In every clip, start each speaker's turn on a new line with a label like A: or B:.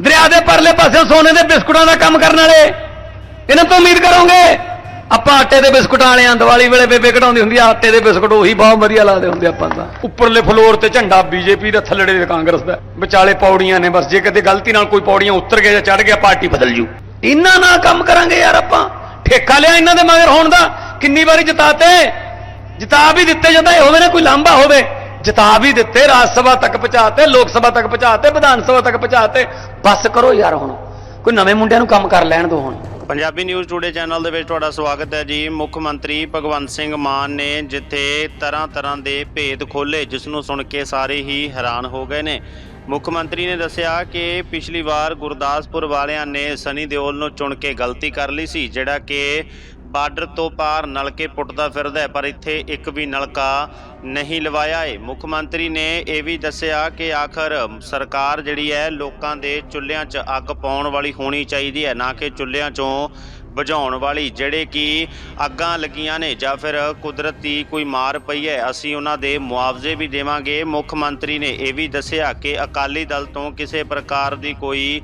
A: ਦਰਿਆ ਦੇ ਪਰਲੇ ਪਾਸੇ ਸੋਨੇ ਦੇ ਬਿਸਕੁਟਾਂ ਦਾ ਕੰਮ ਕਰਨ ਵਾਲੇ। ਇਹਨਾਂ ਤੋਂ ਉਮੀਦ ਕਰੋਗੇ? ਆਪਾਂ ਆਟੇ ਦੇ ਬਿਸਕੁਟਾਂ ਵਾਲੇ ਆਂ ਦੀਵਾਲੀ ਵੇਲੇ ਬੇਬੇ ਕਢਾਉਂਦੀ ਹੁੰਦੀ ਆ ਆਟੇ ਦੇ ਬਿਸਕੁਟ ਉਹੀ ਬਹੁਤ ਵਧੀਆ ਲੱਗਦੇ ਹੁੰਦੇ ਆਪਾਂ ਤਾਂ। ਉੱਪਰਲੇ ਫਲੋਰ ਤੇ ਝੰਡਾ ਬੀਜੇਪੀ ਦਾ ਥੱਲੜੇ ਦੇ ਕਾਂਗਰਸ ਦਾ। ਵਿਚਾਲੇ ਪੌੜੀਆਂ ਨੇ ਬਸ ਜੇ ਕਿਤੇ ਗਲਤੀ ਨਾਲ ਕੋਈ ਪੌੜੀਆਂ ਉੱਤਰ ਗਿਆ ਜਾਂ ਚੜ ਗਿਆ ਪਾਰਟੀ ਬਦਲ ਜੂ। ਇਹਨਾਂ ਨਾਲ ਕੰਮ ਕਰਾਂਗੇ ਯਾਰ ਆਪਾਂ। ਠੇਕਾ ਲਿਆ ਇਹਨਾਂ ਦੇ ਮਗਰ ਹੋਣ ਦਾ। ਕਿੰਨੀ ਵਾਰੀ ਜਿਤਾਤੇ? ਜਿਤਾ ਵੀ ਦਿੱਤੇ ਜਾਂਦਾ ਇਹ ਹੋਵੇ ਨਾ ਕੋਈ ਲਾਂਭਾ ਹੋਵੇ। ਜਿਤਾ ਵੀ ਦਿੱਤੇ, ਰਾਜ ਸਭਾ ਤੱਕ ਪਹੁੰਚਾਤੇ, ਲੋਕ ਸਭਾ ਤੱਕ ਪਹੁੰਚਾਤੇ, ਵਿਧਾਨ ਸਭਾ ਤੱਕ ਪਹੁੰਚਾਤੇ, ਬਸ ਕਰੋ ਯਾਰ ਹੁਣ। ਕੋਈ ਨਵੇਂ ਮੁੰਡਿਆਂ ਨੂੰ ਕੰਮ ਕਰ ਲੈਣ ਦਿਓ ਹੁਣ।
B: ਪੰਜਾਬੀ ਨਿਊਜ਼ ਟੂਡੇ ਚੈਨਲ ਦੇ ਵਿੱਚ ਤੁਹਾਡਾ ਸਵਾਗਤ ਹੈ ਜੀ। ਮੁੱਖ ਮੰਤਰੀ ਭਗਵੰਤ ਸਿੰਘ ਮਾਨ ਨੇ ਜਿੱਥੇ ਤਰ੍ਹਾਂ ਤਰ੍ਹਾਂ ਦੇ ਭੇਦ ਖੋਲੇ ਜਿਸ ਨੂੰ ਸੁਣ ਕੇ ਸਾਰੇ ਹੀ ਹੈਰਾਨ ਹੋ ਗਏ ਨੇ। ਮੁੱਖ ਮੰਤਰੀ ਨੇ ਦੱਸਿਆ ਕਿ ਪਿਛਲੀ ਵਾਰ ਗੁਰਦਾਸਪੁਰ ਵਾਲਿਆਂ ਨੇ ਸਨੀ ਦਿਓਲ ਨੂੰ ਚੁਣ ਕੇ ਗਲਤੀ ਕਰ ਲਈ ਸੀ, ਜਿਹੜਾ ਕਿ ਬਾਰਡਰ ਤੋਂ ਪਾਰ ਨਲਕੇ ਪੁੱਟਦਾ ਫਿਰਦਾ ਹੈ, ਪਰ ਇੱਥੇ ਇੱਕ ਵੀ ਨਲਕਾ ਨਹੀਂ ਲਵਾਇਆ ਏ ਮੁੱਖ ਮੰਤਰੀ ਨੇ ਇਹ ਵੀ ਦੱਸਿਆ ਕਿ ਆਖਰ ਸਰਕਾਰ ਜਿਹੜੀ ਹੈ, ਲੋਕਾਂ ਦੇ ਚੁੱਲ੍ਹਿਆਂ 'ਚ ਅੱਗ ਪਾਉਣ ਵਾਲੀ ਹੋਣੀ ਚਾਹੀਦੀ ਹੈ, ਨਾ ਕਿ ਚੁੱਲ੍ਹਿਆਂ 'ਚੋਂ ਬੁਝਾਉਣ ਵਾਲੀ, ਜਿਹੜੇ ਕਿ ਅੱਗਾਂ ਲੱਗੀਆਂ ਨੇ ਜਾਂ ਫਿਰ ਕੁਦਰਤੀ ਕੋਈ ਮਾਰ ਪਈ ਹੈ, ਅਸੀਂ ਉਹਨਾਂ ਦੇ ਮੁਆਵਜ਼ੇ ਵੀ ਦੇਵਾਂਗੇ। ਮੁੱਖ ਮੰਤਰੀ ਨੇ ਇਹ ਵੀ ਦੱਸਿਆ ਕਿ ਅਕਾਲੀ ਦਲ ਤੋਂ ਕਿਸੇ ਪ੍ਰਕਾਰ ਦੀ ਕੋਈ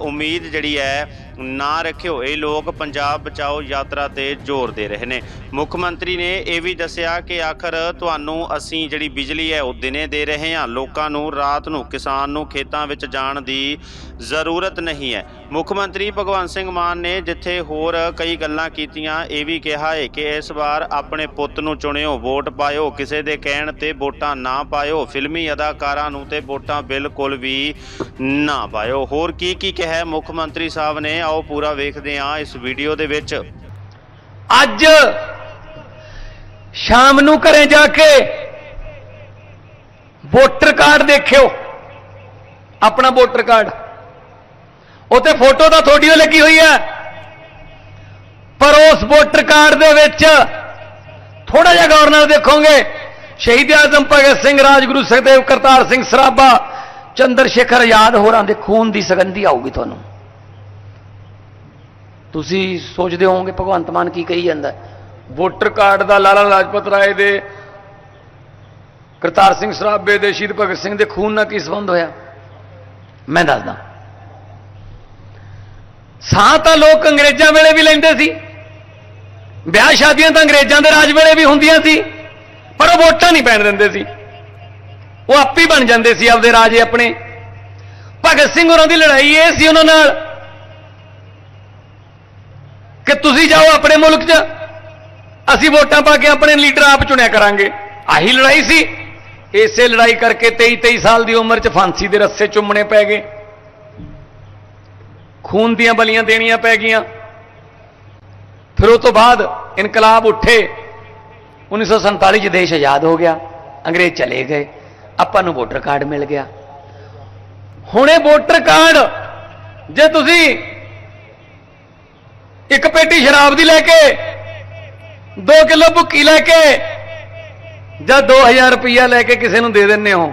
B: ਉਮੀਦ ਜਿਹੜੀ ਹੈ ਨਾ ਰੱਖਿਓ। ਇਹ ਲੋਕ ਪੰਜਾਬ ਬਚਾਓ ਯਾਤਰਾ ਤੇ ਜ਼ੋਰ ਦੇ ਰਹੇ ਨੇ। ਮੁੱਖ ਮੰਤਰੀ ਨੇ ਇਹ ਵੀ ਦੱਸਿਆ ਕਿ ਆਖਰ ਤੁਹਾਨੂੰ ਅਸੀਂ ਜਿਹੜੀ ਬਿਜਲੀ ਹੈ, ਉਹ ਦਿਨੇ ਦੇ ਰਹੇ ਹਾਂ। ਲੋਕਾਂ ਨੂੰ ਰਾਤ ਨੂੰ, ਕਿਸਾਨ ਨੂੰ ਖੇਤਾਂ ਵਿੱਚ ਜਾਣ ਦੀ ਜ਼ਰੂਰਤ ਨਹੀਂ ਹੈ। ਮੁੱਖ ਮੰਤਰੀ ਭਗਵੰਤ ਸਿੰਘ ਮਾਨ ਨੇ ਜਿੱਥੇ ਹੋ ਹੋਰ ਕਈ ਗੱਲਾਂ ਕੀਤੀਆਂ। ਇਹ ਵੀ ਕਿਹਾ ਹੈ ਕਿ ਇਸ ਵਾਰ ਆਪਣੇ ਪੁੱਤ ਨੂੰ ਚੁਣਿਓ, ਵੋਟ ਪਾਇਓ, ਕਿਸੇ ਦੇ ਕਹਿਣ ਤੇ ਵੋਟਾਂ ਨਾ ਪਾਇਓ, ਫਿਲਮੀ ਅਦਾਕਾਰਾਂ ਨੂੰ ਤੇ ਵੋਟਾਂ ਬਿਲਕੁਲ ਵੀ ਨਾ ਪਾਇਓ। ਹੋਰ ਕੀ ਕੀ ਕਿਹਾ ਮੁੱਖ ਮੰਤਰੀ ਸਾਹਿਬ ਨੇ? ਆਓ ਪੂਰਾ ਵੇਖਦੇ ਹਾਂ ਇਸ ਵੀਡੀਓ ਦੇ ਵਿੱਚ।
A: ਅੱਜ ਸ਼ਾਮ ਨੂੰ ਘਰੇ ਜਾ ਕੇ ਵੋਟਰ ਕਾਰਡ ਦੇਖਿਓ। ਆਪਣਾ ਵੋਟਰ ਕਾਰਡ। ਉੱਤੇ ਫੋਟੋ ਤਾਂ ਤੁਹਾਡੀ ਲੱਗੀ ਹੋਈ ਹੈ। ਪਰ ਉਸ ਵੋਟਰ ਕਾਰਡ ਦੇ ਵਿੱਚ ਥੋੜਾ ਜਿਹਾ ਗੌਰ ਨਾਲ ਦੇਖੋਗੇ, ਸ਼ਹੀਦ ਆਜ਼ਮ ਭਗਤ ਸਿੰਘ, ਰਾਜਗੁਰੂ ਸੁਖਦੇਵ ਕਰਤਾਰ ਸਿੰਘ ਸਰਾਭਾ, ਚੰਦਰ ਸ਼ੇਖਰ ਆਜ਼ਾਦ ਹੋਰਾਂ ਦੇ ਖੂਨ ਦੀ ਸੁਗੰਧੀ ਆਊਗੀ ਤੁਹਾਨੂੰ। ਤੁਸੀਂ ਸੋਚਦੇ ਹੋਵੋਗੇ ਭਗਵੰਤ ਮਾਨ ਕੀ ਕਹੀ ਜਾਂਦਾ ਵੋਟਰ ਕਾਰਡ ਦਾ ਲਾਲਾ ਲਾਜਪਤ ਰਾਏ ਦੇ, ਕਰਤਾਰ ਸਿੰਘ ਸਰਾਭੇ ਦੇ, ਸ਼ਹੀਦ ਭਗਤ ਸਿੰਘ ਦੇ ਖੂਨ ਨਾਲ ਕੀ ਸੰਬੰਧ ਹੋਇਆ? ਮੈਂ ਦੱਸਦਾ। ਸਾਹ ਤਾਂ ਲੋਕ ਅੰਗਰੇਜ਼ਾਂ ਵੇਲੇ ਵੀ ਲੈਂਦੇ ਸੀ। ਵਿਆਹ ਸ਼ਾਦੀਆਂ ਤਾਂ ਅੰਗਰੇਜ਼ਾਂ ਦੇ ਰਾਜ ਵੇਲੇ ਵੀ ਹੁੰਦੀਆਂ ਸੀ, ਪਰ ਉਹ ਵੋਟਾਂ ਨਹੀਂ ਪੈਣ ਦਿੰਦੇ ਸੀ। ਉਹ ਆਪੇ ਹੀ ਬਣ ਜਾਂਦੇ ਸੀ ਆਪਦੇ ਰਾਜੇ ਆਪਣੇ। ਭਗਤ ਸਿੰਘ ਹੋਰਾਂ ਦੀ ਲੜਾਈ ਇਹ ਸੀ ਉਹਨਾਂ ਨਾਲ ਕਿ ਤੁਸੀਂ ਜਾਓ ਆਪਣੇ ਮੁਲਕ 'ਚ, ਅਸੀਂ ਵੋਟਾਂ ਪਾ ਕੇ ਆਪਣੇ ਲੀਡਰ ਆਪ ਚੁਣਿਆ ਕਰਾਂਗੇ। ਆਹੀ ਲੜਾਈ ਸੀ। ਇਸੇ ਲੜਾਈ ਕਰਕੇ 23 23 ਸਾਲ ਦੀ ਉਮਰ 'ਚ ਫਾਂਸੀ ਦੇ ਰੱਸੇ ਚੁੰਮਣੇ ਪੈ ਗਏ। ਖੂਨ ਦੀਆਂ ਬਲੀਆਂ ਦੇਣੀਆਂ ਪੈ ਗਈਆਂ। ਫਿਰ ਉਹ ਤੋਂ ਬਾਅਦ ਇਨਕਲਾਬ ਉੱਠੇ। 1947 ਚ ਦੇਸ਼ ਆਜ਼ਾਦ ਹੋ ਗਿਆ। ਅੰਗਰੇਜ਼ ਚਲੇ ਗਏ। ਆਪਾਂ ਨੂੰ ਵੋਟਰ ਕਾਰਡ ਮਿਲ ਗਿਆ। ਹੁਣ ਇਹ ਵੋਟਰ ਕਾਰਡ ਜੇ ਤੁਸੀਂ ਇੱਕ ਪੇਟੀ ਸ਼ਰਾਬ ਦੀ ਲੈ ਕੇ 2 ਕਿਲੋ ਭੁੱਕੀ ਲੈ ਕੇ, ਜਾਂ 2000 ਰੁਪਈਆ ਲੈ ਕੇ ਕਿਸੇ ਨੂੰ ਦੇ ਦਿੰਦੇ ਹੋ,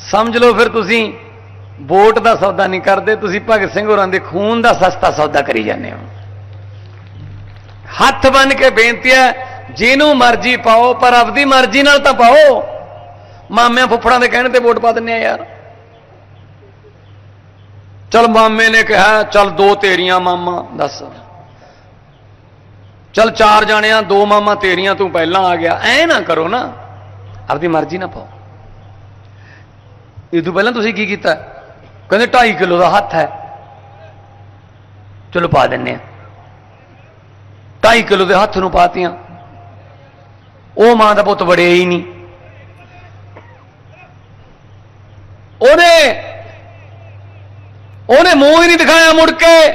A: ਸਮਝ ਲਓ ਫਿਰ ਤੁਸੀਂ ਵੋਟ ਦਾ ਸੌਦਾ ਨਹੀਂ ਕਰਦੇ, ਤੁਸੀਂ ਭਗਤ ਸਿੰਘ ਹੋਰਾਂ ਦੇ ਖੂਨ ਦਾ ਸਸਤਾ ਸੌਦਾ ਕਰੀ ਜਾਂਦੇ ਹੋ। ਹੱਥ ਬੰਨ ਕੇ ਬੇਨਤੀ ਹੈ, ਜਿਹਨੂੰ ਮਰਜ਼ੀ ਪਾਓ, ਪਰ ਆਪਦੀ ਮਰਜ਼ੀ ਨਾਲ ਤਾਂ ਪਾਓ। ਮਾਮਿਆਂ ਫੁੱਫੜਾਂ ਦੇ ਕਹਿਣ ਤੇ ਵੋਟ ਪਾ ਦਿੰਨੇ ਆ ਯਾਰ। ਚਲ ਮਾਮੇ ਨੇ ਕਿਹਾ, ਚਲ ਦੋ ਤੇਰੀਆਂ ਮਾਮਾ, ਦੱਸ। ਚਲ ਚਾਰ ਜਾਣਿਆਂ, ਦੋ ਮਾਮਾ ਤੇਰੀਆਂ ਤੂੰ ਪਹਿਲਾਂ ਆ ਗਿਆ। ਐ ਨਾ ਕਰੋ ਨਾ, ਆਪਦੀ ਮਰਜ਼ੀ ਨਾ ਪਾਓ। ਇਹ ਤੋਂ ਪਹਿਲਾਂ ਤੁਸੀਂ ਕੀ ਕੀਤਾ? ਕਹਿੰਦੇ 2.5 ਕਿਲੋ ਦਾ ਹੱਥ ਹੈ। ਚਲੋ ਪਾ ਦਿੰਨੇ ਆ। 2.5 ਕਿਲੋ ਦੇ ਹੱਥ ਨੂੰ ਪਾਤੀਆਂ। ਉਹ ਮਾਂ ਦਾ ਪੁੱਤ ਵੜਿਆ ਹੀ ਨਹੀਂ। ਉਹਨੇ ਉਹਨੇ ਮੂੰਹ ਹੀ ਨਹੀਂ ਦਿਖਾਇਆ ਮੁੜ ਕੇ।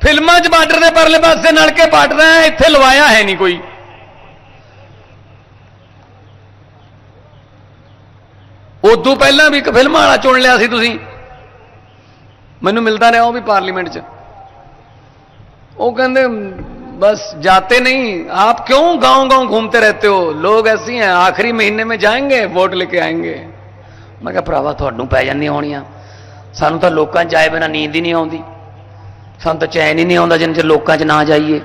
A: ਫਿਲਮਾਂ 'ਚ ਬਾਰਡਰ ਦੇ ਪਰਲੇ ਪਾਸੇ ਨਲਕੇ ਪਾਟਦਾ ਹੈ, ਇੱਥੇ ਲਵਾਇਆ ਹੈ ਨਹੀਂ ਕੋਈ। ਉਦੋਂ ਪਹਿਲਾਂ ਵੀ ਇੱਕ ਫਿਲਮਾਂ ਵਾਲਾ ਚੁਣ ਲਿਆ ਸੀ ਤੁਸੀਂ। ਮੈਨੂੰ ਮਿਲਦਾ ਰਿਹਾ ਉਹ ਵੀ ਪਾਰਲੀਮੈਂਟ 'ਚ। वो कहते बस जाते नहीं आप क्यों गांव गांव घूमते रहते हो लोग ऐसे हैं आखिरी महीने में जाएंगे वोट लेके आएंगे ਮੈਂ ਕਿਹਾ ਭਰਾਵਾ ਤੁਹਾਨੂੰ ਪੈ ਜਾਂਦੀਆਂ ਹੋਣੀਆਂ ਸਾਨੂੰ ਤਾਂ ਲੋਕਾਂ 'ਚ ਆਏ ਬਿਨਾ ਨੀਂਦ ਹੀ ਨਹੀਂ ਆਉਂਦੀ ਸਾਨੂੰ ਤਾਂ ਚੈਨ ਹੀ ਨਹੀਂ ਆਉਂਦਾ ਜਿੰਨ ਚਿਰ ਲੋਕਾਂ 'ਚ ਨਾ ਜਾਈਏ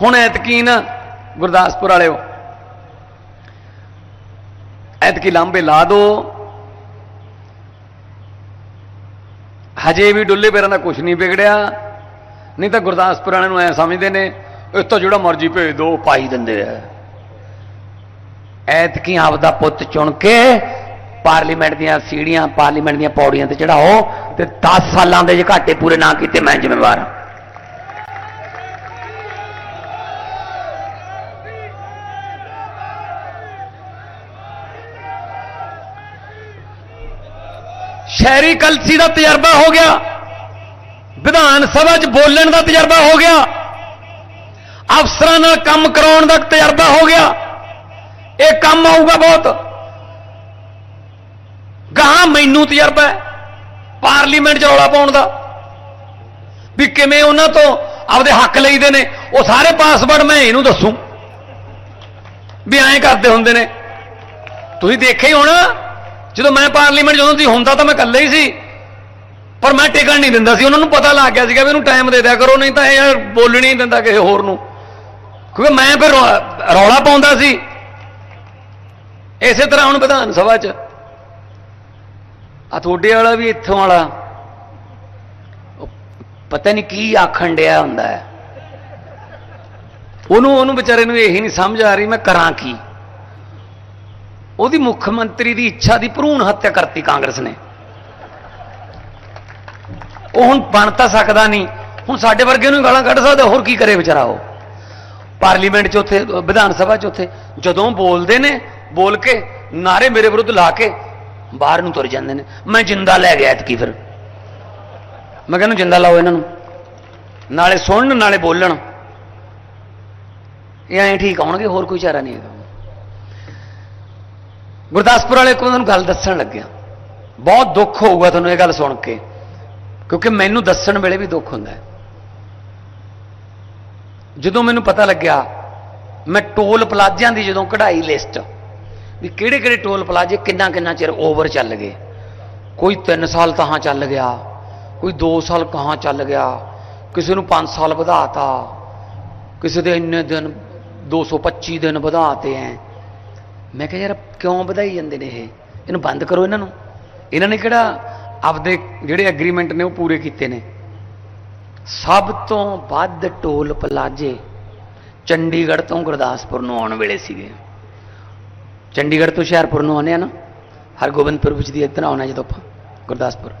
A: ਹੁਣ ਐਤਕੀ ਨਾ ਗੁਰਦਾਸਪੁਰ ਵਾਲਿਓ ਐਤਕੀ ਲਾਂਬੇ ਲਾ ਦੋ ਹਜੇ ਵੀ ਡੁੱਲੇ ਪੈਰਾਂ ਦਾ ਕੁਝ ਨਹੀਂ ਵਿਗੜਿਆ ਨਹੀਂ ਤਾਂ ਗੁਰਦਾਸਪੁਰ ਵਾਲਿਆਂ ਨੂੰ ਐ ਸਮਝਦੇ ਨੇ ਇਹ ਤਾਂ ਜਿਹੜਾ ਮਰਜ਼ੀ ਭੇਜ ਦੋ ਪਾਈ ਦਿੰਦੇ ਆ। ਐਤਕੀ ਆਪਦਾ ਪੁੱਤ ਚੁਣ ਕੇ ਪਾਰਲੀਮੈਂਟ ਦੀਆਂ ਸੀੜੀਆਂ, ਪਾਰਲੀਮੈਂਟ ਦੀਆਂ ਪੌੜੀਆਂ ਤੇ ਚੜਾਓ ਤੇ 10 ਸਾਲਾਂ ਦੇ ਜੇ ਘਾਟੇ ਪੂਰੇ ਨਾ ਕੀਤੇ, ਮੈਂ ਜ਼ਿੰਮੇਵਾਰ ਹਾਂ। ਸ਼ਹਿਰੀ ਕਲਸੀ ਦਾ ਤਜਰਬਾ ਹੋ ਗਿਆ। ਵਿਧਾਨ ਸਭਾ 'ਚ ਬੋਲਣ ਦਾ ਤਜਰਬਾ ਹੋ ਗਿਆ। ਅਫਸਰਾਂ ਨਾਲ ਕੰਮ ਕਰਾਉਣ ਦਾ ਤਜਰਬਾ ਹੋ ਗਿਆ। ਇਹ ਕੰਮ ਆਊਗਾ ਬਹੁਤ। ਗਾਂ ਮੈਨੂੰ ਤਜਰਬਾ ਹੈ, ਪਾਰਲੀਮੈਂਟ 'ਚ ਰੌਲਾ ਪਾਉਣ ਦਾ। ਵੀ ਕਿਵੇਂ ਉਹਨਾਂ ਤੋਂ ਆਪਦੇ ਹੱਕ ਲਈਦੇ ਨੇ, ਉਹ ਸਾਰੇ ਪਾਸਵਰਡ ਮੈਂ ਇਹਨੂੰ ਦੱਸੂ। ਵੀ ਐਂ ਕਰਦੇ ਹੁੰਦੇ ਨੇ। ਤੁਸੀਂ ਦੇਖਿਆ ਹੀ ਹੋਣਾ, ਜਦੋਂ ਮੈਂ ਪਾਰਲੀਮੈਂਟ ਜਦੋਂ ਦੀ ਹੁੰਦਾ ਤਾਂ ਮੈਂ ਇਕੱਲਾ ਹੀ ਸੀ। ਪਰ ਮੈਂ ਟਿਕਣ ਨਹੀਂ ਦਿੰਦਾ ਸੀ, ਉਹਨਾਂ ਨੂੰ ਪਤਾ ਲੱਗ ਗਿਆ ਸੀਗਾ ਵੀ ਇਹਨੂੰ ਟਾਈਮ ਦੇ ਦਿਆ ਕਰੋ, ਨਹੀਂ ਤਾਂ ਇਹ ਯਾਰ ਬੋਲਣ ਹੀ ਦਿੰਦਾ ਕਿਸੇ ਹੋਰ ਨੂੰ। ਕਿਉਂਕਿ ਮੈਂ ਫਿਰ ਰੌ- ਰੌਲਾ ਪਾਉਂਦਾ ਸੀ। ਇਸੇ ਤਰ੍ਹਾਂ ਹੁਣ ਵਿਧਾਨ ਸਭਾ 'ਚ। ਆ ਤੁਹਾਡੇ ਵਾਲਾ ਵੀ ਇੱਥੋਂ ਵਾਲਾ। ਪਤਾ ਨਹੀਂ ਕੀ ਆਖਣ ਡਿਆ ਹੁੰਦਾ ਹੈ। ਉਹਨੂੰ ਉਹਨੂੰ ਵਿਚਾਰੇ ਨੂੰ ਇਹੀ ਨਹੀਂ ਸਮਝ ਆ ਰਹੀ, ਮੈਂ ਕਰਾਂ ਕੀ। ਉਹਦੀ ਮੁੱਖ ਮੰਤਰੀ ਦੀ ਇੱਛਾ ਦੀ ਭਰੂਣ ਹੱਤਿਆ ਕਰਤੀ ਕਾਂਗਰਸ ਨੇ। ਉਹ ਹੁਣ ਬਣ ਤਾਂ ਸਕਦਾ ਨਹੀਂ। ਹੁਣ ਸਾਡੇ ਵਰਗੇ ਨੂੰ ਗਾਲਾਂ ਕੱਢ ਸਕਦਾ, ਹੋਰ ਕੀ ਕਰੇ ਵਿਚਾਰਾ ਉਹ? ਪਾਰਲੀਮੈਂਟ 'ਚ ਉੱਥੇ, ਵਿਧਾਨ ਸਭਾ 'ਚ ਉੱਥੇ, ਜਦੋਂ ਬੋਲਦੇ ਨੇ, ਬੋਲ ਕੇ ਨਾਰੇ ਮੇਰੇ ਵਿਰੁੱਧ ਲਾ ਕੇ ਬਾਹਰ ਨੂੰ ਤੁਰ ਜਾਂਦੇ ਨੇ। ਮੈਂ ਜਿੰਦਾ ਲੈ ਗਿਆ ਇਤਕੀ ਫਿਰ। ਮੈਂ ਕਹਿੰਦਾ ਜਿੰਦਾ ਲਾਓ ਇਹਨਾਂ ਨੂੰ। ਨਾਲੇ ਸੁਣਨ, ਨਾਲੇ ਬੋਲਣ। ਇਹ ਐਂ ਠੀਕ ਆਉਣਗੇ, ਹੋਰ ਕੋਈ ਚਾਰਾ ਨਹੀਂ ਹੈਗਾ। ਗੁਰਦਾਸਪੁਰ ਵਾਲੇ ਕੋਲ ਤੁਹਾਨੂੰ ਗੱਲ ਦੱਸਣ ਲੱਗਿਆ। ਬਹੁਤ ਦੁੱਖ ਹੋਊਗਾ ਤੁਹਾਨੂੰ ਇਹ ਗੱਲ ਸੁਣ ਕੇ। ਕਿਉਂਕਿ ਮੈਨੂੰ ਦੱਸਣ ਵੇਲੇ ਵੀ ਦੁੱਖ ਹੁੰਦਾ ਹੈ। ਜਦੋਂ ਮੈਨੂੰ ਪਤਾ ਲੱਗਿਆ, ਮੈਂ ਟੋਲ ਪਲਾਜ਼ਿਆਂ ਦੀ ਜਦੋਂ ਕਢਾਈ ਲਿਸਟ, ਵੀ ਕਿਹੜੇ ਕਿਹੜੇ ਟੋਲ ਪਲਾਜ਼ੇ ਕਿੰਨਾ ਕਿੰਨਾ ਚਿਰ ਓਵਰ ਚੱਲ ਗਏ। ਕੋਈ 3 ਸਾਲ ਕਹਾਂ ਚੱਲ ਗਿਆ, ਕੋਈ 2 ਸਾਲ ਕਹਾਂ ਚੱਲ ਗਿਆ, ਕਿਸੇ ਨੂੰ 5 ਸਾਲ ਵਧਾਤਾ, ਕਿਸੇ ਦੇ ਇੰਨੇ ਦਿਨ 225 ਦਿਨ ਵਧਾਤੇ ਐ। ਮੈਂ ਕਿਹਾ ਯਾਰ ਕਿਉਂ ਵਧਾਈ ਜਾਂਦੇ ਨੇ ਇਹ? ਇਹਨੂੰ ਬੰਦ ਕਰੋ ਇਹਨਾਂ ਨੂੰ। ਇਹਨਾਂ ਨੇ ਕਿਹੜਾ ਆਪਦੇ ਜਿਹੜੇ ਐਗਰੀਮੈਂਟ ਨੇ ਉਹ ਪੂਰੇ ਕੀਤੇ ਨੇ। ਸਭ ਤੋਂ ਵੱਧ ਟੋਲ ਪਲਾਜੇ ਚੰਡੀਗੜ੍ਹ ਤੋਂ ਗੁਰਦਾਸਪੁਰ ਨੂੰ ਆਉਣ ਵੇਲੇ ਸੀਗੇ। ਚੰਡੀਗੜ੍ਹ ਤੋਂ ਹੁਸ਼ਿਆਰਪੁਰ ਨੂੰ ਆਉਂਦੇ ਆ ਨਾ, ਹਰਗੋਬਿੰਦਪੁਰ ਵਿੱਚ ਦੀ ਇੱਧਰ ਆਉਣਾ ਜਦੋਂ ਆਪਾਂ, ਗੁਰਦਾਸਪੁਰ।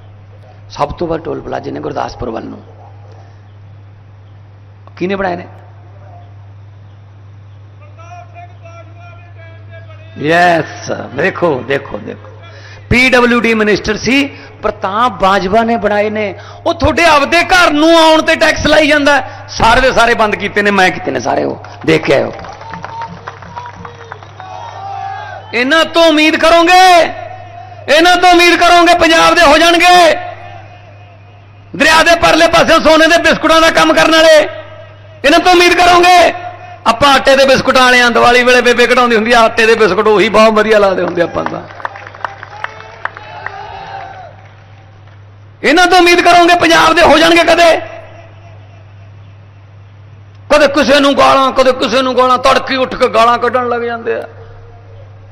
A: ਸਭ ਤੋਂ ਵੱਧ ਟੋਲ ਪਲਾਜੇ ਨੇ ਗੁਰਦਾਸਪੁਰ ਵੱਲ ਨੂੰ। ਕਿਹਨੇ ਬਣਾਏ ਨੇ? ਯੈਸ ਦੇਖੋ ਦੇਖੋ ਦੇਖੋ। ਪੀਡਬਲਯੂਡੀ ਮਿਨਿਸਟਰ ਸੀ ਪ੍ਰਤਾਪ ਬਾਜਵਾ ਨੇ ਬਣਾਏ ਨੇ। ਉਹ ਤੁਹਾਡੇ ਆਪਦੇ ਘਰ ਨੂੰ ਆਉਣ ਤੇ ਟੈਕਸ ਲਾਈ ਜਾਂਦਾ ਸਾਰੇ ਦੇ ਸਾਰੇ ਬੰਦ ਕੀਤੇ ਨੇ, ਮੈਂ ਕੀਤੇ ਨੇ ਸਾਰੇ ਉਹ। ਦੇਖ ਕੇ ਆਇਓ ਇਹਨਾਂ ਤੋਂ ਉਮੀਦ ਕਰੋਗੇ? ਇਹਨਾਂ ਤੋਂ ਉਮੀਦ ਕਰੋਗੇ ਪੰਜਾਬ ਦੇ ਹੋ ਜਾਣਗੇ? ਦਰਿਆ ਦੇ ਪਰਲੇ ਪਾਸੇ ਸੋਨੇ ਦੇ ਬਿਸਕੁਟਾਂ ਦਾ ਕੰਮ ਕਰਨ ਵਾਲੇ, ਇਹਨਾਂ ਤੋਂ ਉਮੀਦ ਕਰੋਗੇ? ਆਪਾਂ ਆਟੇ ਦੇ ਬਿਸਕੁਟਾਂ ਵਾਲਿਆਂ, ਦੀਵਾਲੀ ਵੇਲੇ ਬੇਬੇ ਕਢਾਉਂਦੀ ਹੁੰਦੀ ਆ, ਆਟੇ ਦੇ ਬਿਸਕੁਟ ਉਹੀ ਬਹੁਤ ਵਧੀਆ ਲੱਗਦੇ ਹੁੰਦੇ ਆਪਾਂ ਤਾਂ। ਇਹਨਾਂ ਤੋਂ ਉਮੀਦ ਕਰੋਗੇ ਪੰਜਾਬ ਦੇ ਹੋ ਜਾਣਗੇ ਕਦੇ? ਕਦੇ ਕਿਸੇ ਨੂੰ ਗਾਲਾਂ, ਕਦੇ ਕਿਸੇ ਨੂੰ ਗਾਲਾਂ, ਤੜਕੀ ਉੱਠ ਕੇ ਗਾਲਾਂ ਕੱਢਣ ਲੱਗ ਜਾਂਦੇ ਆ।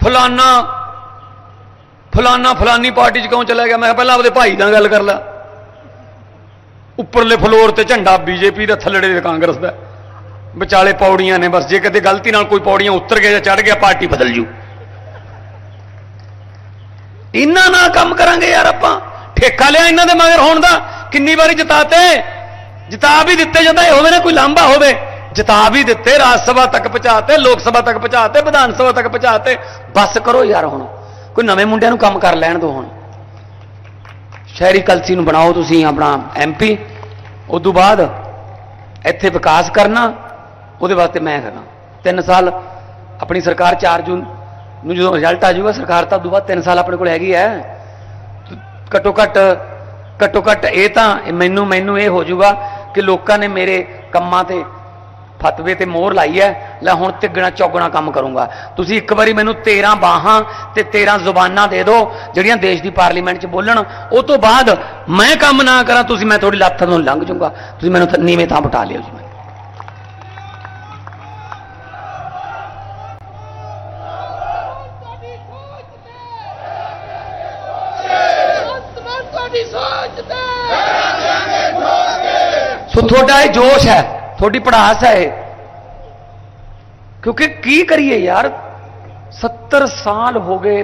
A: ਫਲਾਨਾ ਫਲਾਨਾ ਫਲਾਨੀ ਪਾਰਟੀ 'ਚ ਕਿਉਂ ਚਲਾ ਗਿਆ? ਮੈਂ ਪਹਿਲਾਂ ਆਪਦੇ ਭਾਈ ਨਾਲ ਗੱਲ ਕਰ ਲੈ। ਉੱਪਰਲੇ ਫਲੋਰ ਤੇ ਝੰਡਾ ਬੀਜੇਪੀ ਦਾ, ਥੱਲੜੇ ਕਾਂਗਰਸ ਦਾ। ਵਿਚਾਲੇ ਪੌੜੀਆਂ ਨੇ ਬਸ, ਜੇ ਕਦੇ ਗਲਤੀ ਨਾਲ ਕੋਈ ਪੌੜੀਆਂ ਉਤਰ ਗਿਆ ਜਾਂ ਚੜ ਗਿਆ, ਪਾਰਟੀ ਬਦਲ ਜੂ। ਇਹਨਾਂ ਨਾਲ ਕੰਮ ਕਰਾਂਗੇ ਯਾਰ ਆਪਾਂ। ਠੇਕਾ ਲਿਆ ਇਹਨਾਂ ਦੇ ਮਗਰ ਹੋਣ ਦਾ? ਕਿੰਨੀ ਵਾਰੀ ਜਿਤਾਤੇ? ਜਿਤਾ ਵੀ ਦਿੱਤੇ ਜਾਂਦਾ, ਇਹ ਹੋਵੇ ਨਾ ਕੋਈ ਲਾਂਭਾ ਹੋਵੇ। ਜਿਤਾ ਵੀ ਦਿੱਤੇ, ਰਾਜ ਸਭਾ ਤੱਕ ਪਹੁੰਚਾਤੇ, ਲੋਕ ਸਭਾ ਤੱਕ ਪਹੁੰਚਾਤੇ, ਵਿਧਾਨ ਸਭਾ ਤੱਕ ਪਹੁੰਚਾਤੇ। ਬਸ ਕਰੋ ਯਾਰ ਹੁਣ। ਕੋਈ ਨਵੇਂ ਮੁੰਡਿਆਂ ਨੂੰ ਕੰਮ ਕਰ ਲੈਣ ਦਿਓ ਹੁਣ। ਸ਼ਹਿਰੀ ਕਲਸੀ ਨੂੰ ਬਣਾਓ ਤੁਸੀਂ ਆਪਣਾ ਐਮਪੀ ਉਸ ਤੋਂ ਬਾਅਦ ਇੱਥੇ ਵਿਕਾਸ ਕਰਨਾ, ਉਹਦੇ ਵਾਸਤੇ ਮੈਂ ਕਰਨਾ। 3 ਸਾਲ ਆਪਣੀ ਸਰਕਾਰ 4 ਜੂਨ ਨੂੰ ਜਦੋਂ ਰਿਜ਼ਲਟ ਆ ਜਾਊਗਾ ਸਰਕਾਰ, ਤਾਂ ਉਸ ਤੋਂ ਬਾਅਦ 3 ਸਾਲ ਆਪਣੇ ਕੋਲ ਹੈਗੀ ਹੈ। ਘੱਟੋ ਘੱਟ ਘੱਟੋ ਘੱਟ ਇਹ ਤਾਂ ਮੈਨੂੰ ਮੈਨੂੰ ਇਹ ਹੋ ਜਾਊਗਾ ਕਿ ਲੋਕਾਂ ਨੇ ਮੇਰੇ ਕੰਮਾਂ ਤੇ, ਫਤਵੇ ਤੇ ਮੋਹਰ ਲਾਈ ਹੈ, ਲੈ ਹੁਣ ਤਿੱਗਣਾ ਚੌਗਣਾ ਕੰਮ ਕਰੂੰਗਾ। ਤੁਸੀਂ ਇੱਕ ਵਾਰੀ ਮੈਨੂੰ 13 ਬਾਹਾਂ ਤੇ 13 ਜ਼ੁਬਾਨਾਂ ਦੇ ਦਿਓ, ਜਿਹੜੀਆਂ ਦੇਸ਼ ਦੀ ਪਾਰਲੀਮੈਂਟ 'ਚ ਬੋਲਣ। ਉਹ ਤੋਂ ਬਾਅਦ ਮੈਂ ਕੰਮ ਨਾ ਕਰਾਂ, ਤੁਸੀਂ ਮੈਂ ਤੁਹਾਡੀ ਲੱਤ ਤੋਂ ਲੰਘ ਜਾਊਂਗਾ। ਤੁਸੀਂ ਮੈਨੂੰ ਥ- ਨੀਵੇਂ ਥਾਂ ਬਿਠਾ ਲਿਓ ਜੀ ਮੈਂ
C: ਤੁਹਾਡੀ ਸੋਚ ਤੇ
A: ਦੀ ਸੋਚ ਤੇ ਸੋ ਤੁਹਾਡਾ ਇਹ ਜੋਸ਼ ਹੈ, ਤੁਹਾਡੀ ਪੜਾਸ ਹੈ ਇਹ। ਕਿਉਂਕਿ ਕੀ ਕਰੀਏ ਯਾਰ? 70 ਸਾਲ ਹੋ ਗਏ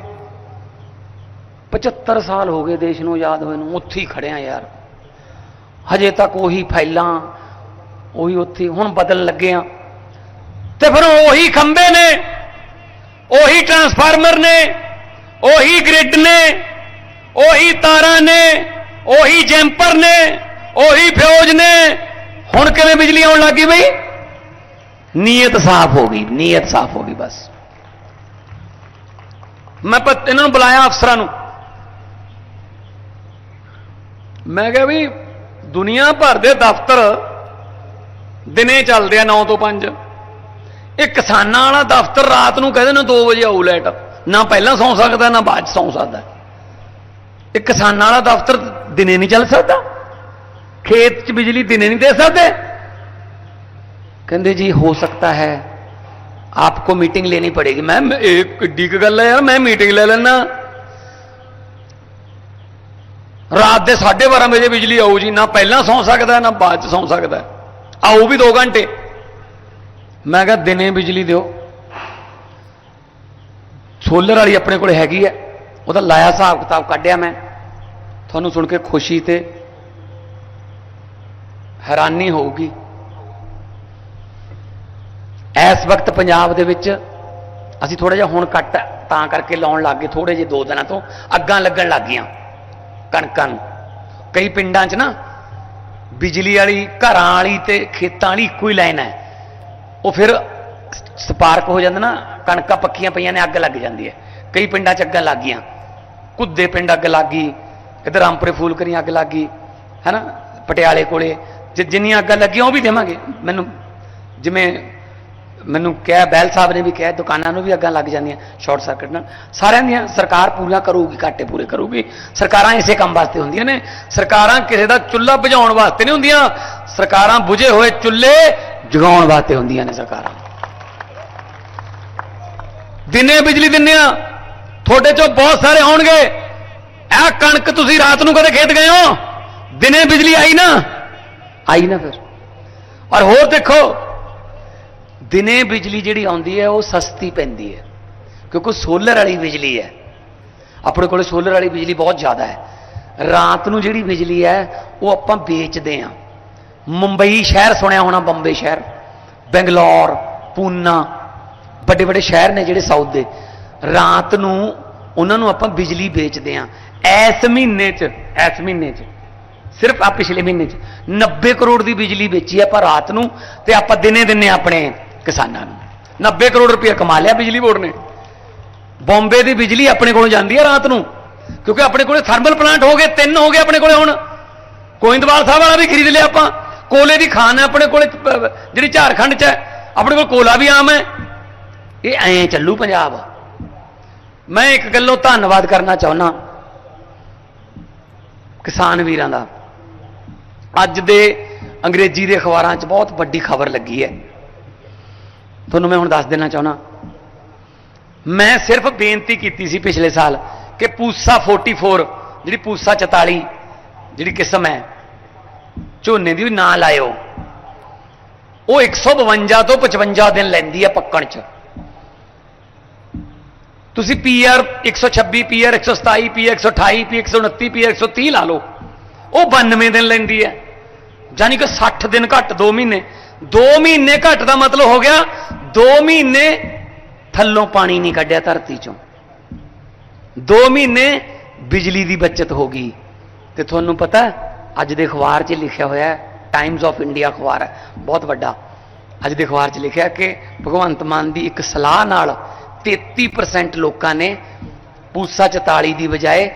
A: 75 ਸਾਲ ਹੋ ਗਏ ਦੇਸ਼ ਨੂੰ ਆਜ਼ਾਦ ਹੋਏ ਨੂੰ, ਉੱਥੇ ਹੀ ਖੜਿਆ ਯਾਰ। ਹਜੇ ਤੱਕ ਉਹੀ ਫਾਈਲਾਂ, ਉਹੀ ਉੱਥੇ ਹੁਣ ਬਦਲਣ ਲੱਗੇ ਆ ਤੇ ਫਿਰ ਉਹੀ ਖੰਬੇ ਨੇ, ਉਹੀ ਟਰਾਂਸਫਾਰਮਰ ਨੇ, ਉਹੀ ਗ੍ਰਿਡ ਨੇ, ਉਹੀ ਤਾਰਾਂ ਨੇ, ਉਹੀ ਜੈਂਪਰ ਨੇ ਉਹੀ ਫਿਊਜ਼ ਨੇ। ਹੁਣ ਕਿਵੇਂ ਬਿਜਲੀ ਆਉਣ ਲੱਗੀ ਬਈ? ਨੀਅਤ ਸਾਫ਼ ਹੋ ਗਈ, ਨੀਅਤ ਸਾਫ਼ ਹੋ ਗਈ ਬਸ। ਮੈਂ ਪ- ਇਹਨਾਂ ਨੂੰ ਬੁਲਾਇਆ ਅਫਸਰਾਂ ਨੂੰ। ਮੈਂ ਕਿਹਾ ਵੀ ਦੁਨੀਆ ਭਰ ਦੇ ਦਫ਼ਤਰ ਦਿਨੇ ਚੱਲਦੇ ਆ 9 ਤੋਂ 5 ਇਹ ਕਿਸਾਨਾਂ ਵਾਲਾ ਦਫ਼ਤਰ ਰਾਤ ਨੂੰ ਕਹਿੰਦੇ ਨੇ 2 ਵਜੇ ਆਊ ਲੈਟ ਨਾ ਪਹਿਲਾਂ ਸੌਂ ਸਕਦਾ, ਨਾ ਬਾਅਦ ਚ ਸੌਂ ਸਕਦਾ। ਇਹ ਕਿਸਾਨਾਂ ਵਾਲਾ ਦਫ਼ਤਰ ਦਿਨੇ ਨਹੀਂ ਚੱਲ ਸਕਦਾ? ਖੇਤ 'ਚ ਬਿਜਲੀ ਦਿਨੇ ਨਹੀਂ ਦੇ ਸਕਦੇ? ਕਹਿੰਦੇ ਜੀ, ਹੋ ਸਕਦਾ ਹੈ। आपको मीटिंग लेनी पड़ेगी मैम एक किड्डी की गल है यार मैं मीटिंग ले लेना ਰਾਤ ਦੇ 12:30 ਵਜੇ ਬਿਜਲੀ ਆਉ ਜੀ, ਨਾ ਪਹਿਲਾਂ ਸੌਂ ਸਕਦਾ, ਨਾ ਬਾਅਦ ਚ ਸੌਂ ਸਕਦਾ। ਆਉ ਵੀ 2 ਘੰਟੇ। ਮੈਂ ਕਿਹਾ, ਦਿਨੇ ਬਿਜਲੀ ਦਿਓ। ਸੋਲਰ ਵਾਲੀ ਆਪਣੇ ਕੋਲ ਹੈਗੀ ਹੈ। ਉਹਦਾ ਲਾਇਆ ਹਿਸਾਬ ਕਿਤਾਬ ਕੱਢਿਆ ਮੈਂ। ਤੁਹਾਨੂੰ ਸੁਣ ਕੇ ਖੁਸ਼ੀ ਤੇ ਹੈਰਾਨੀ ਹੋਊਗੀ। ਇਸ ਵਕਤ ਪੰਜਾਬ ਦੇ ਵਿੱਚ ਅਸੀਂ ਥੋੜਾ ਜਿਹਾ ਹੁਣ ਕੱਟ ਤਾਂ ਕਰਕੇ ਲਾਉਣ ਲੱਗ ਗਏ ਥੋੜੇ ਜਿਹੇ ਦੋ ਦਿਨਾਂ ਤੋਂ ਅੱਗਾਂ ਲੱਗਣ ਲੱਗ ਗਈਆਂ ਕਣਕਾਂ ਨੂੰ। ਕਈ ਪਿੰਡਾਂ 'ਚ ਨਾ ਬਿਜਲੀ ਵਾਲੀ, ਘਰਾਂ ਵਾਲੀ ਤੇ ਖੇਤਾਂ ਵਾਲੀ ਇੱਕੋ ਹੀ ਲਾਈਨ ਹੈ। ਉਹ ਫਿਰ ਸਪਾਰਕ ਹੋ ਜਾਂਦਾ ਨਾ, ਕਣਕਾਂ ਪੱਕੀਆਂ ਪਈਆਂ ਨੇ, ਅੱਗ ਲੱਗ ਜਾਂਦੀ ਹੈ। ਕਈ ਪਿੰਡਾਂ 'ਚ ਅੱਗਾਂ ਲੱਗ ਗਈਆਂ। ਕੁੱਦੇ ਪਿੰਡ ਅੱਗ ਲੱਗ ਗਈ, ਇਧਰ ਰਾਮਪੁਰੇ ਫੂਲਕਰੀ ਅੱਗ ਲੱਗ ਗਈ ਹੈਨਾ ਪਟਿਆਲੇ ਕੋਲੇ ਜੇ, ਜਿੰਨੀਆਂ ਅੱਗਾਂ ਲੱਗੀਆਂ ਉਹ ਵੀ ਦੇਵਾਂਗੇ। ਮੈਨੂੰ, ਜਿਵੇਂ ਮੈਨੂੰ ਕਿਹਾ ਬੈਲ ਸਾਹਿਬ ਨੇ ਵੀ ਕਿਹਾ, ਦੁਕਾਨਾਂ ਨੂੰ ਵੀ ਅੱਗਾਂ ਲੱਗ ਜਾਂਦੀਆਂ, ਸ਼ਾਰਟ ਸਰਕਟ ਨਾਲ। ਸਾਰਿਆਂ ਦੀਆਂ ਸਰਕਾਰ ਪੂਰੀਆਂ ਕਰੂਗੀ, ਘਾਟੇ ਪੂਰੇ ਕਰੂਗੀ। ਸਰਕਾਰਾਂ ਇਸੇ ਕੰਮ ਵਾਸਤੇ ਹੁੰਦੀਆਂ ਨੇ। ਸਰਕਾਰਾਂ ਕਿਸੇ ਦਾ ਚੁੱਲ੍ਹਾ ਬੁਝਾਉਣ ਵਾਸਤੇ ਨਹੀਂ ਹੁੰਦੀਆਂ। ਸਰਕਾਰਾਂ ਬੁਝੇ ਹੋਏ ਚੁੱਲ੍ਹੇ ਜਗਾਉਣ ਵਾਸਤੇ ਹੁੰਦੀਆਂ ਨੇ ਸਰਕਾਰਾਂ। ਦਿਨੇ ਬਿਜਲੀ ਦਿੰਨੇ ਆ। ਤੁਹਾਡੇ ਚੋਂ ਬਹੁਤ ਸਾਰੇ ਆਉਣਗੇ। ਇਹ ਕਣਕ ਤੁਸੀਂ ਰਾਤ ਨੂੰ ਕਦੇ ਖੇਤ ਗਏ ਹੋ? ਦਿਨੇ ਬਿਜਲੀ ਆਈ ਨਾ। ਆਈ ਨਾ ਫਿਰ। ਔਰ ਹੋਰ ਦੇਖੋ, ਦਿਨੇ ਬਿਜਲੀ ਜਿਹੜੀ ਆਉਂਦੀ ਹੈ, ਉਹ ਸਸਤੀ ਪੈਂਦੀ ਹੈ। ਕਿਉਂਕਿ ਸੋਲਰ ਵਾਲੀ ਬਿਜਲੀ ਹੈ। ਆਪਣੇ ਕੋਲ ਸੋਲਰ ਵਾਲੀ ਬਿਜਲੀ ਬਹੁਤ ਜ਼ਿਆਦਾ ਹੈ। ਰਾਤ ਨੂੰ ਜਿਹੜੀ ਬਿਜਲੀ ਹੈ, ਉਹ ਆਪਾਂ ਵੇਚਦੇ ਹਾਂ। ਮੁੰਬਈ ਸ਼ਹਿਰ ਸੁਣਿਆ ਹੋਣਾ, ਬੰਬੇ ਸ਼ਹਿਰ। ਬੰਗਲੌਰ, ਪੂਨਾ, ਵੱਡੇ ਵੱਡੇ ਸ਼ਹਿਰ ਨੇ ਜਿਹੜੇ ਸਾਊਥ ਦੇ। ਰਾਤ ਨੂੰ ਉਹਨਾਂ ਨੂੰ ਆਪਾਂ ਬਿਜਲੀ ਵੇਚਦੇ ਹਾਂ। ਐਸ ਮਹੀਨੇ 'ਚ, ਐਸ ਮਹੀਨੇ 'ਚ। ਸਿਰਫ ਆ ਪਿਛਲੇ ਮਹੀਨੇ 'ਚ। 90 ਕਰੋੜ ਦੀ ਬਿਜਲੀ ਵੇਚੀ ਆਪਾਂ ਰਾਤ ਨੂੰ ਤੇ ਆਪਾਂ ਦਿਨੇ ਦਿਨੇ ਆਪਣੇ ਕਿਸਾਨਾਂ ਨੂੰ। 90 ਕਰੋੜ ਰੁਪਏ ਕਮਾ ਲਿਆ ਬਿਜਲੀ ਬੋਰਡ ਨੇ। ਬੰਬੇ ਦੀ ਬਿਜਲੀ ਆਪਣੇ ਕੋਲੋਂ ਜਾਂਦੀ ਹੈ ਰਾਤ ਨੂੰ। ਕਿਉਂਕਿ ਆਪਣੇ ਕੋਲੇ ਥਰਮਲ ਪਲਾਂਟ ਹੋ ਗਏ, ਤਿੰਨ ਹੋ ਗਏ ਆਪਣੇ ਕੋਲੇ ਹੁਣ। ਗੋਇੰਦਵਾਲ ਸਾਹਿਬ ਵਾਲਾ ਵੀ ਖਰੀਦ ਲਿਆ ਆਪਾਂ। ਕੋਲੇ ਦੀ ਖਾਨ ਹੈ ਆਪਣੇ ਕੋਲੇ ਜਿਹੜੀ ਝਾਰਖੰਡ 'ਚ ਹੈ, ਆਪਣੇ ਕੋਲ ਕੋਲਾ ਵੀ ਆਮ ਹੈ। ਇਹ ਐਂ ਚੱਲੂ ਪੰਜਾਬ। ਮੈਂ ਇੱਕ ਗੱਲੋਂ ਧੰਨਵਾਦ ਕਰਨਾ ਚਾਹੁੰਦਾ ਕਿਸਾਨ ਵੀਰਾਂ ਦਾ। ਅੱਜ ਦੇ ਅੰਗਰੇਜ਼ੀ ਦੇ ਅਖਬਾਰਾਂ 'ਚ ਬਹੁਤ ਵੱਡੀ ਖਬਰ ਲੱਗੀ ਹੈ। ਤੁਹਾਨੂੰ ਮੈਂ ਹੁਣ ਦੱਸ ਦੇਣਾ ਚਾਹੁੰਦਾ, ਮੈਂ ਸਿਰਫ ਬੇਨਤੀ ਕੀਤੀ ਸੀ ਪਿਛਲੇ ਸਾਲ ਕਿ ਪੂਸਾ 44 ਜਿਹੜੀ ਪੂਸਾ 44 ਜਿਹੜੀ ਕਿਸਮ ਹੈ, ਝੋਨੇ ਦੀ ਵੀ ਨਾ ਲਾਇਓ। ਉਹ 152 ਤੋਂ 55 ਦਿਨ ਲੈਂਦੀ ਹੈ ਪੱਕਣ 'ਚ। ਤੁਸੀਂ PR 126 PR 127 PR 128 PR 129 PR 130 ਲਾ ਲਓ। ਉਹ 92 ਦਿਨ ਲੈਂਦੀ ਹੈ। ਯਾਨੀ ਕਿ 60 ਦਿਨ ਘੱਟ 2 ਮਹੀਨੇ। 2 ਮਹੀਨੇ ਘੱਟ ਦਾ ਮਤਲਬ ਹੋ ਗਿਆ 2 ਮਹੀਨੇ ਥੱਲੋਂ ਪਾਣੀ ਨਹੀਂ ਕੱਢਿਆ ਧਰਤੀ ਚੋਂ। 2 ਮਹੀਨੇ ਬਿਜਲੀ ਦੀ ਬਚਤ ਹੋ ਗਈ। ਤੇ ਤੁਹਾਨੂੰ ਪਤਾ, ਅੱਜ ਦੇ ਅਖਬਾਰ 'ਚ ਲਿਖਿਆ ਹੋਇਆ ਟਾਈਮਸ ਆਫ ਇੰਡੀਆ ਅਖਬਾਰ ਹੈ, ਬਹੁਤ ਵੱਡਾ। ਅੱਜ ਦੇ ਅਖਬਾਰ 'ਚ ਲਿਖਿਆ ਕਿ ਭਗਵੰਤ ਮਾਨ ਦੀ ਇੱਕ ਸਲਾਹ ਨਾਲ 33% ਲੋਕਾਂ ਨੇ ਪੂਸਾ 44 ਦੀ ਬਜਾਏ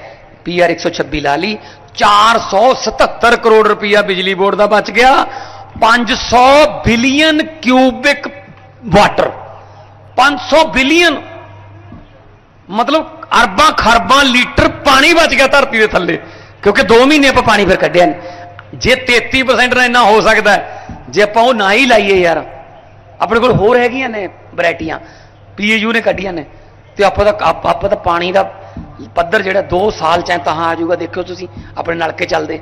A: ਪੀਆਰ 126 ਲਾ ਲਈ। 477 ਕਰੋੜ ਰੁਪਇਆ ਬਿਜਲੀ ਬੋਰਡ ਦਾ ਬਚ ਗਿਆ। 500 ਬਿਲੀਅਨ ਕਿਊਬਿਕ ਵਾਟਰ। 500 ਬਿਲੀਅਨ। ਮਤਲਬ ਅਰਬਾਂ ਖਰਬਾਂ ਲੀਟਰ ਪਾਣੀ ਬਚ ਗਿਆ ਧਰਤੀ ਦੇ ਥੱਲੇ, ਕਿਉਂਕਿ 2 ਮਹੀਨੇ ਆਪਾਂ ਪਾਣੀ ਫਿਰ ਕੱਢਿਆ ਨਹੀਂ ਜੇ 33% ਨਾਲ ਇੰਨਾ ਹੋ ਸਕਦਾ ਜੇ ਆਪਾਂ ਉਹ ਨਾ ਹੀ ਲਾਈਏ ਯਾਰ। ਆਪਣੇ ਕੋਲ ਹੋਰ ਹੈਗੀਆਂ ਨੇ ਵੈਰਾਈਟੀਆਂ, ਪੀਏਯੂ ਨੇ ਕੱਢੀਆਂ ਨੇ। ਤੇ ਆਪਾਂ ਦਾ, ਆਪਾਂ ਤਾਂ ਪਾਣੀ ਦਾ ਪੱਧਰ ਜਿਹੜਾ 2 ਸਾਲ ਚ ਤਾਂ ਆ ਜਾਊਗਾ ਦੇਖਿਓ ਤੁਸੀਂ ਆਪਣੇ ਨਲਕੇ ਚੱਲਦੇ।